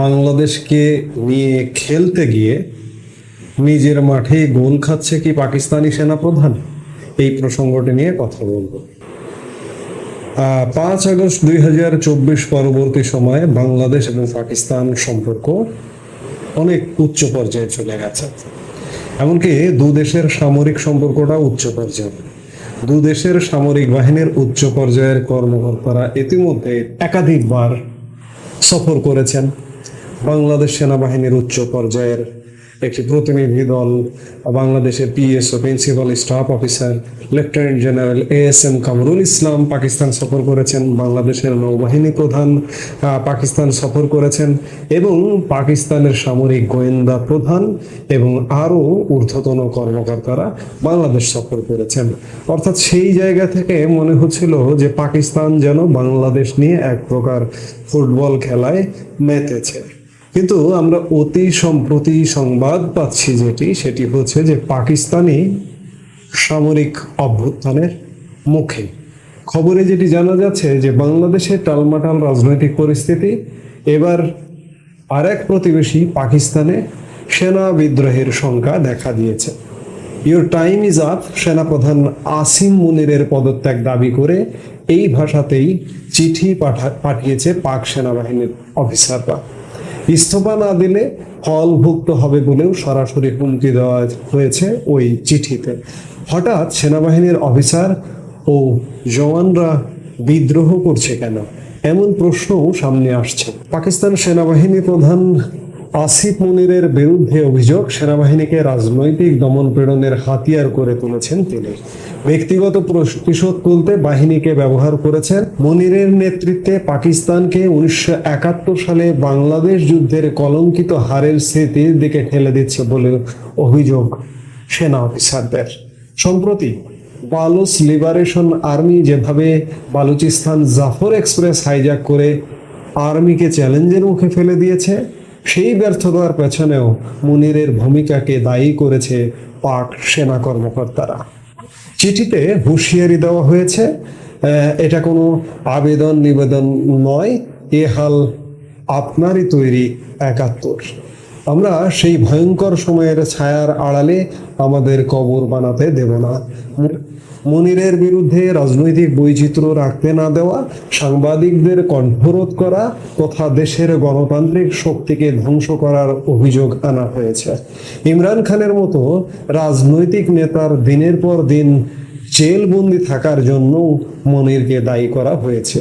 বাংলাদেশকে নিয়ে খেলতে গিয়ে নিজের মাঠে গোল খাচ্ছে কি পাকিস্তানি সেনাপ্রধান? এই প্রসঙ্গটি নিয়ে কথা বলব। পাঁচ আগস্ট দুই হাজার চব্বিশ পরবর্তী সময়ে বাংলাদেশ এবং পাকিস্তান সম্পর্ক অনেক উচ্চ পর্যায়ে চলে গেছে। এমনকি দু দেশের সামরিক সম্পর্কটা উচ্চ পর্যায়ে। দু দেশের সামরিক বাহিনীর উচ্চ পর্যায়ের কর্মকর্তারা ইতিমধ্যে একাধিকবার সফর করেছেন। বাংলাদেশ সেনাবাহিনীর উচ্চ পর্যায়ের একটি প্রতিনিধি দল, বাংলাদেশের PSO principal staff officer lieutenant general A S M Kamrul Islam Pakistan সফর করেছেন, বাংলাদেশের নৌবাহিনী প্রধান পাকিস্তান সফর করেছেন এবং পাকিস্তানের সামরিক গোয়েন্দা প্রধান এবং আরও ঊর্ধ্বতন কর্মকর্তারা বাংলাদেশ সফর করেছেন। অর্থাৎ সেই জায়গা থেকে মনে হচ্ছিল যে পাকিস্তান যেন বাংলাদেশ নিয়ে এক প্রকার ফুটবল খেলায় মেতেছে। কিন্তু আমরা অতি সম্প্রতি সংবাদ পাচ্ছি যেটি, সেটি হচ্ছে যে পাকিস্তানি সামরিক অভ্যুত্থানের মুখে। খবরে যেটি জানা যাচ্ছে যে বাংলাদেশের টালমাটাল রাজনৈতিক পরিস্থিতি, এবার আরেক প্রতিবেশী পাকিস্তানে সেনা বিদ্রোহের সংখ্যা দেখা দিয়েছে। ইউর টাইম ইজ আপ, সেনাপ্রধান আসিম মুনিরের পদত্যাগ দাবি করে এই ভাষাতেই চিঠি পাঠা, পাঠিয়েছে পাক সেনাবাহিনীর অফিসাররা। ইস্তফা না দিলে ফলভুক্ত হবে বলেও সরাসরি হুমকি দেওয়া হয়েছে ওই চিঠিতে। হঠাৎ সেনাবাহিনীর অফিসার ও জওয়ানরা বিদ্রোহ করছে কেন? এমন প্রশ্নও সামনে আসছে। পাকিস্তান সেনাবাহিনী প্রধান আসিফ মুনিরের বিরুদ্ধে অভিযোগ, সেনাবাহিনীকে রাজনৈতিক দমন প্রেরণের হাতিয়ার করে তুলেছেন তিনি। ব্যক্তিগত প্রতিশোধ তুলতে বাহিনীকে ব্যবহার করেছেন। মনিরের নেতৃত্বে পাকিস্তানকে উনিশশো একাত্তর সালে বাংলাদেশ যুদ্ধের কলঙ্কিত হারের স্মৃতির দিকে ঠেলে দিচ্ছে বলে অভিযোগ সেনা অফিসারদের। সম্প্রতি বালুচ লিবারেশন আর্মি যেভাবে বালুচিস্তান জাফর এক্সপ্রেস হাইজ্যাক করে আর্মিকে চ্যালেঞ্জের মুখে ফেলে দিয়েছে, সেই ব্যর্থতার পেছনেও মুনিরের ভূমিকাকে দায়ী করেছে পাক সেনা কর্মকর্তারা। চিঠিতে হুঁশিয়ারি দেওয়া হয়েছে এটা কোনো আবেদন নিবেদন নয়, এ হাল আপনারই তৈরি একাত্তর। আমরা সেই ভয়ঙ্কর সময়ের ছায়ার আড়ালে আমাদের কবর বানাতে দেব না। মনিরের বিরুদ্ধে রাজনৈতিক বৈচিত্র্য রাখতে না দেওয়া, সাংবাদিকদের কণ্ঠরোধ করা তথা দেশের গণতান্ত্রিক শক্তিকে ধ্বংস করার অভিযোগ আনা হয়েছে। ইমরান খানের মতো রাজনৈতিক নেতার দিনের পর দিন জেলবন্দি থাকার জন্য মনিরকে দায়ী করা হয়েছে।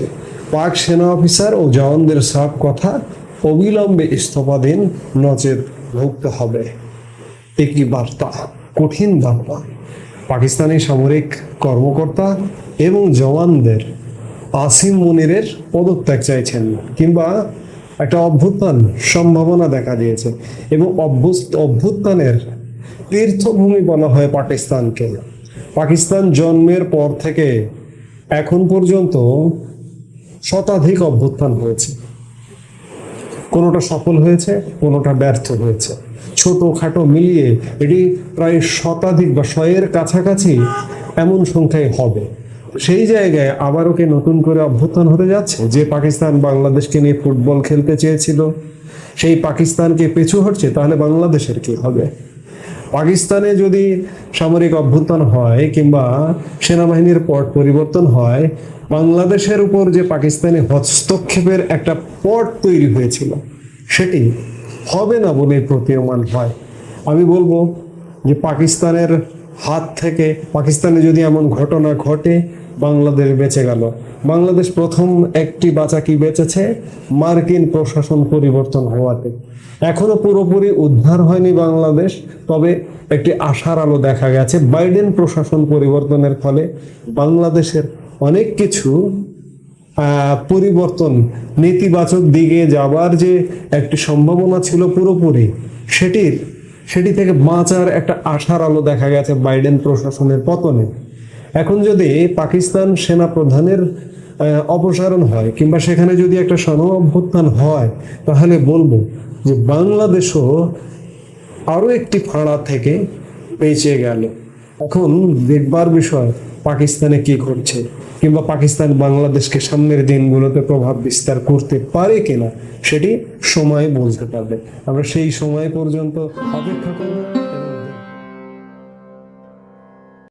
পাক সেনা অফিসার ও জওয়ানদের সব কথা, অবিলম্বে ইস্তফা দিন, নচেত ভুগতে হবে। একই বার্তা, কঠিন বার্তা। পাকিস্তানি সামরিক কর্মকর্তা এবং জওয়ানদের আসিম মুনিরের পদত্যাগ চাইছেন কিংবা একটা অভ্যুত্থান সম্ভাবনা দেখা দিয়েছে এবং অভ্যুত- অভ্যুত্থানের তীর্থভূমি বলা হয় পাকিস্তানকে। পাকিস্তান জন্মের পর থেকে এখন পর্যন্ত শতাধিক অভ্যুত্থান হয়েছে। কোনোটা সফল হয়েছে, কোনোটা ব্যর্থ হয়েছে। ছোটখাটো মিলিয়ে এটি প্রায় শতাধিক বা শয়ের কাছাকাছি এমন সংখ্যায় হবে। সেই জায়গায় আবারও কি নতুন করে অভ্যুত্থান হতে যাচ্ছে। যে পাকিস্তান বাংলাদেশকে নিয়ে ফুটবল খেলতে চেয়েছিল, সেই পাকিস্তানকে পিছু হটছে, তাহলে বাংলাদেশের কি হবে? পাকিস্তানে যদি সামরিক অভ্যুত্থান হয় কিংবা সেনাবাহিনীর পট পরিবর্তন হয়, বাংলাদেশের উপর যে পাকিস্তানি হস্তক্ষেপের একটা পট তৈরি হয়েছিল। সেটি হবে না বলে প্রতীয়মান হয়। আমি বলব যে পাকিস্তানের হাত থেকে পাকিস্তানে যদি এমন ঘটনা ঘটে, বাংলাদেশ বেঁচে গেল। বাংলাদেশ প্রথম একটি বাঁচাকি বেঁচেছে? মার্কিন প্রশাসন পরিবর্তন হওয়াতে। এখনও পুরোপুরি উদ্ধার হয়নি বাংলাদেশ, তবে একটি আশার আলো দেখা গেছে। বাইডেন প্রশাসন পরিবর্তনের ফলে বাংলাদেশের অনেক কিছু পরিবর্তন নেতিবাচক দিকে যাবার যে একটি সম্ভাবনা ছিল পুরোপুরি সেটির সেটি থেকে বাঁচার একটা আশার আলো দেখা গেছে বাইডেন প্রশাসনের পতনে। এখন যদি পাকিস্তান সেনা প্রধানের অপসারণ হয় কিংবা সেখানে যদি একটা সন অভ্যুত্থান হয়, তাহলে বলব যে বাংলাদেশও আরও একটি ফাঁড়া থেকে বেঁচে গেল। এখন দেখবার বিষয় পাকিস্তানে কি ঘটছে? কিংবা পাকিস্তান বাংলাদেশকে সামনের দিনগুলোতে প্রভাব বিস্তার করতে পারে কিনা, সেটি সময় বলতে পারবে। আমরা সেই সময় পর্যন্ত অপেক্ষা করব।